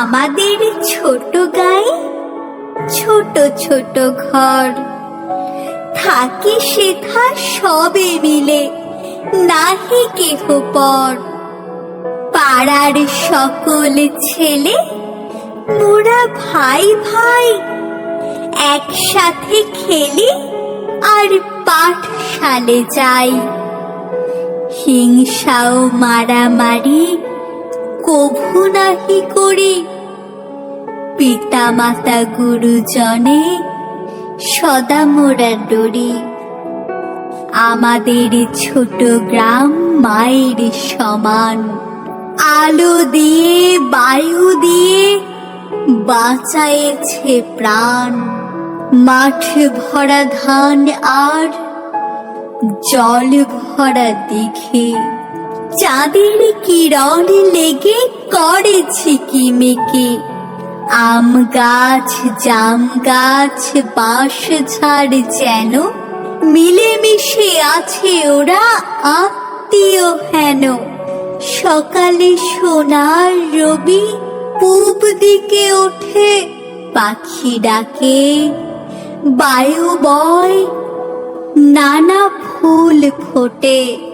আমাদের ছোট গায়ে ছোট ছোট ঘর। থাকি শেখা সবে মিলে, নাহি কেহ পর। পাড়ার সকল ছেলে, মোরা ভাই ভাই, একসাথে খেলি আর পাঠশালে যাই। হিংসাও মারামারি কভু নাহি করি পিতা মাতা গুরুজনে সদা মোরা ডরি। আমাদের ছোট গ্রাম মায়ের সমান। আলো দিয়ে, বায়ু দিয়ে বাঁচায়েছে প্রাণ। মাঠ ভরা ধান আর জল ভরা দিঘে। চাঁদের কিরণ লেগে করেছে কি মেকে আম গাছ, জাম গাছ, বাঁশ, ঝাড় যেন মিলেমিশে আছে ওরা আত্মীয় হেন। সকালে সোনার রবি পূব দিকে ওঠে, পাখি ডাকে, বায়ু বয়, নানা ফুল ফোটে।